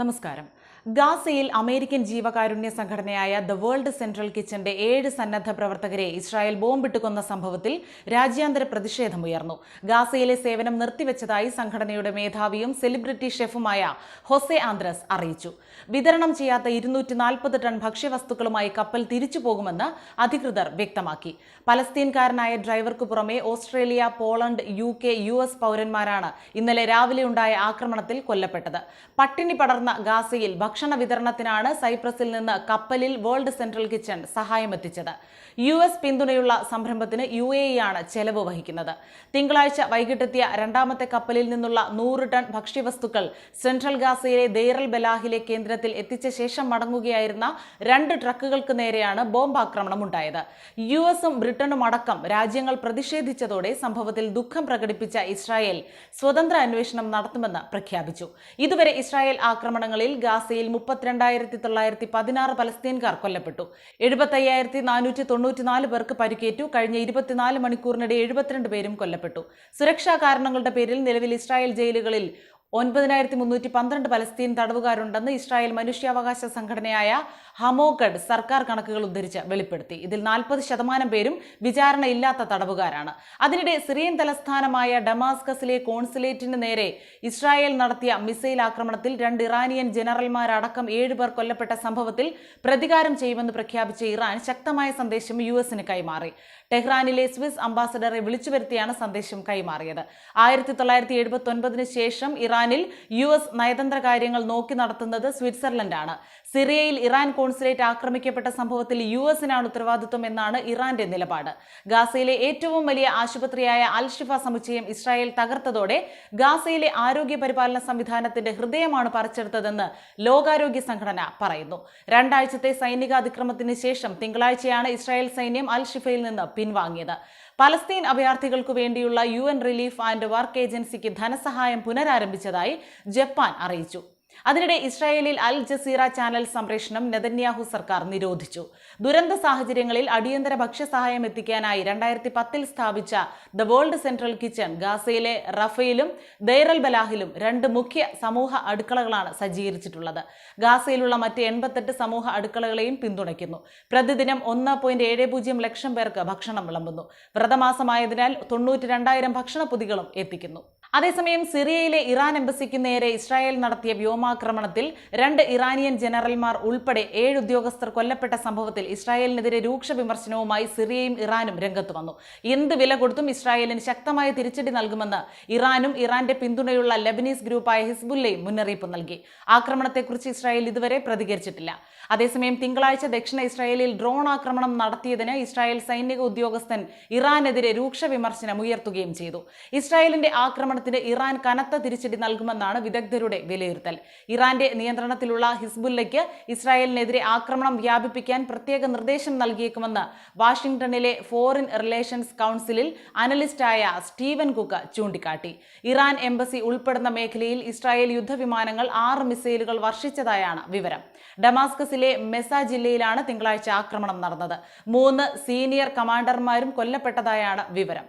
നമസ്കാരം. ഗാസയിൽ അമേരിക്കൻ ജീവകാരുണ്യ സംഘടനയായ ദ വേൾഡ് സെൻട്രൽ കിച്ചന്റെ ഏഴ് സന്നദ്ധ പ്രവർത്തകരെ ഇസ്രായേൽ ബോംബിട്ട് കൊന്ന സംഭവത്തിൽ രാജ്യാന്തര പ്രതിഷേധമുയർന്നു ഗാസയിലെ സേവനം നിർത്തിവെച്ചതായി സംഘടനയുടെ മേധാവിയും സെലിബ്രിറ്റി ഷെഫുമായ ഹൊസെ ആന്ദ്രസ് അറിയിച്ചു. വിതരണം ചെയ്യാത്ത ഇരുന്നൂറ്റി നാൽപ്പത് ടൺ ഭക്ഷ്യവസ്തുക്കളുമായി കപ്പൽ തിരിച്ചു പോകുമെന്ന് അധികൃതർ വ്യക്തമാക്കി. പലസ്തീൻകാരനായ ഡ്രൈവർക്ക് പുറമെ Australia Poland U K U S പൗരന്മാരാണ് ഇന്നലെ രാവിലെ ഉണ്ടായ ആക്രമണത്തിൽ കൊല്ലപ്പെട്ടത്. പട്ടിണി പടർന്ന ഗാസയിൽ ഭക്ഷണ വിതരണത്തിനാണ് സൈപ്രസിൽ നിന്ന് കപ്പലിൽ വേൾഡ് സെൻട്രൽ കിച്ചൺ സഹായമെത്തിച്ചത് യു എസ് പിന്തുണയുള്ള സംരംഭത്തിന് യു എ ആണ് ചെലവ് വഹിക്കുന്നത്. തിങ്കളാഴ്ച വൈകിട്ടെത്തിയ രണ്ടാമത്തെ കപ്പലിൽ നിന്നുള്ള നൂറ് ടൺ ഭക്ഷ്യവസ്തുക്കൾ സെൻട്രൽ ഗാസയിലെ ദേറൽ ബലാഹിലെ കേന്ദ്രത്തിൽ എത്തിച്ച ശേഷം മടങ്ങുകയായിരുന്ന രണ്ട് ട്രക്കുകൾക്ക് നേരെയാണ് ബോംബ് ആക്രമണം ഉണ്ടായത്. യു എസും ബ്രിട്ടനും അടക്കം രാജ്യങ്ങൾ പ്രതിഷേധിച്ചതോടെ സംഭവത്തിൽ ദുഃഖം പ്രകടിപ്പിച്ച ഇസ്രായേൽ സ്വതന്ത്ര അന്വേഷണം നടത്തുമെന്ന് പ്രഖ്യാപിച്ചു. ഇതുവരെ ഇസ്രായേൽ ആക്രമണങ്ങളിൽ ഗാസയിൽ മുപ്പത്തിരണ്ടായിരത്തി തൊള്ളായിരത്തി പതിനാറ് പലസ്തീൻകാർ കൊല്ലപ്പെട്ടു. എഴുപത്തയ്യായിരത്തി നാനൂറ്റി തൊണ്ണൂറ്റിനാല് പേർക്ക് പരിക്കേറ്റു. കഴിഞ്ഞ ഇരുപത്തിനാല് മണിക്കൂറിനിടെ എഴുപത്തിരണ്ട് പേരും കൊല്ലപ്പെട്ടു. സുരക്ഷാ കാരണങ്ങളുടെ പേരിൽ നിലവിൽ ഇസ്രായേൽ ജയിലുകളിൽ ഒൻപതിനായിരത്തി മുന്നൂറ്റി പന്ത്രണ്ട് പലസ്തീൻ തടവുകാരുണ്ടെന്ന് ഇസ്രായേൽ മനുഷ്യാവകാശ സംഘടനയായ ഹമോഗഡ് സർക്കാർ കണക്കുകൾ ഉദ്ധരിച്ച് വെളിപ്പെടുത്തി. ഇതിൽ നാൽപ്പത് ശതമാനം പേരും വിചാരണയില്ലാത്ത തടവുകാരാണ്. അതിനിടെ സിറിയൻ തലസ്ഥാനമായ ഡമാസ്കസിലെ കോൺസുലേറ്റിന് നേരെ ഇസ്രായേൽ നടത്തിയ മിസൈൽ ആക്രമണത്തിൽ രണ്ട് ഇറാനിയൻ ജനറൽമാരടക്കം ഏഴുപേർ കൊല്ലപ്പെട്ട സംഭവത്തിൽ പ്രതികാരം ചെയ്യുമെന്ന് പ്രഖ്യാപിച്ച ഇറാൻ ശക്തമായ സന്ദേശം യു എസിന് കൈമാറി. ടെഹ്റാനിലെ സ്വിസ് അംബാസഡറെ വിളിച്ചു വരുത്തിയാണ് സന്ദേശം കൈമാറിയത്. ആയിരത്തി തൊള്ളായിരത്തി എഴുപത്തി ശേഷം ഇറാനിൽ യു എസ് നയതന്ത്ര കാര്യങ്ങൾ നോക്കി നടത്തുന്നത് സ്വിറ്റ്സർലൻഡാണ്. സിറിയയിൽ ഇറാൻ കോൺസുലേറ്റ് ആക്രമിക്കപ്പെട്ട സംഭവത്തിൽ യു എസിനാണ് ഉത്തരവാദിത്വം എന്നാണ് ഇറാന്റെ നിലപാട്. ഗാസയിലെ ഏറ്റവും വലിയ ആശുപത്രിയായ അൽ ഷിഫ സമുച്ചയം ഇസ്രായേൽ തകർത്തതോടെ ഗാസയിലെ ആരോഗ്യ പരിപാലന സംവിധാനത്തിന്റെ ഹൃദയമാണ് പറിച്ചെടുത്തതെന്ന് ലോകാരോഗ്യ സംഘടന പറയുന്നു. രണ്ടാഴ്ചത്തെ സൈനിക അതിക്രമത്തിന് ശേഷം തിങ്കളാഴ്ചയാണ് ഇസ്രായേൽ സൈന്യം അൽ ഷിഫയിൽ നിന്ന് പിൻവാങ്ങിയത്. പലസ്തീൻ അഭയാർത്ഥികൾക്കു വേണ്ടിയുള്ള യു റിലീഫ് ആൻഡ് വർക്ക് ഏജൻസിക്ക് ധനസഹായം പുനരാരംഭിച്ചതായി ജപ്പാൻ അറിയിച്ചു. അതിനിടെ ഇസ്രായേലിൽ അൽ ജസീറ ചാനൽ സംപ്രേഷണം നെതന്യാഹു സർക്കാർ നിരോധിച്ചു. ദുരന്ത സാഹചര്യങ്ങളിൽ അടിയന്തര ഭക്ഷ്യസഹായം എത്തിക്കാനായി രണ്ടായിരത്തി പത്തിൽ സ്ഥാപിച്ച ദ വേൾഡ് സെൻട്രൽ കിച്ചൺ ഗാസയിലെ റഫയിലും ദൈറൽ ബലാഹിലും രണ്ട് മുഖ്യ സമൂഹ അടുക്കളകളാണ് സജ്ജീകരിച്ചിട്ടുള്ളത്. ഗാസയിലുള്ള മറ്റ് എൺപത്തെട്ട് സമൂഹ അടുക്കളകളെയും പിന്തുണയ്ക്കുന്നു. പ്രതിദിനം ഒന്ന് പോയിന്റ് ഏഴ് പൂജ്യം ലക്ഷം പേർക്ക് ഭക്ഷണം വിളമ്പുന്നു. വ്രതമാസമായതിനാൽ തൊണ്ണൂറ്റി രണ്ടായിരം ഭക്ഷണ പൊതികളും എത്തിക്കുന്നു. അതേസമയം സിറിയയിലെ ഇറാൻ എംബസിക്ക് നേരെ ഇസ്രായേൽ നടത്തിയ വ്യോമാക്രമണത്തിൽ രണ്ട് ഇറാനിയൻ ജനറൽമാർ ഉൾപ്പെടെ ഏഴ് ഉദ്യോഗസ്ഥർ കൊല്ലപ്പെട്ട സംഭവത്തിൽ ഇസ്രായേലിനെതിരെ രൂക്ഷ വിമർശനവുമായി സിറിയയും ഇറാനും രംഗത്ത് വന്നു. എന്ത് വില കൊടുത്തും ഇസ്രായേലിന് ശക്തമായ തിരിച്ചടി നൽകുമെന്ന് ഇറാനും ഇറാന്റെ പിന്തുണയുള്ള ലബനീസ് ഗ്രൂപ്പായ ഹിസ്ബുല്ലയും മുന്നറിയിപ്പ് നൽകി. ആക്രമണത്തെക്കുറിച്ച് ഇസ്രായേൽ ഇതുവരെ പ്രതികരിച്ചിട്ടില്ല. അതേസമയം തിങ്കളാഴ്ച ദക്ഷിണ ഇസ്രായേലിൽ ഡ്രോൺ ആക്രമണം നടത്തിയതിന് ഇസ്രായേൽ സൈനിക ഉദ്യോഗസ്ഥൻ ഇറാനെതിരെ രൂക്ഷ വിമർശനം ഉയർത്തുകയും ചെയ്തു. ഇസ്രായേലിന്റെ ആക്രമണത്തിന് ഇറാൻ കനത്ത തിരിച്ചടി നൽകുമെന്നാണ് വിദഗ്ധരുടെ വിലയിരുത്തൽ. ഇറാന്റെ നിയന്ത്രണത്തിലുള്ള ഹിസ്ബുല്ലയ്ക്ക് ഇസ്രായേലിനെതിരെ ആക്രമണം വ്യാപിപ്പിക്കാൻ പ്രത്യേക നിർദ്ദേശം നൽകിയേക്കുമെന്ന് വാഷിംഗ്ടണിലെ ഫോറിൻ റിലേഷൻസ് കൗൺസിലിൽ അനലിസ്റ്റായ സ്റ്റീവൻ കുക്ക് ചൂണ്ടിക്കാട്ടി. ഇറാൻ എംബസി ഉൾപ്പെടുന്ന മേഖലയിൽ ഇസ്രായേൽ യുദ്ധവിമാനങ്ങൾ ആറ് മിസൈലുകൾ വർഷിച്ചതായാണ് വിവരം. ഡമാസ്കസിലെ മെസ ജില്ലയിലാണ് തിങ്കളാഴ്ച ആക്രമണം നടന്നത്. മൂന്ന് സീനിയർ കമാൻഡർമാരും കൊല്ലപ്പെട്ടതായാണ് വിവരം.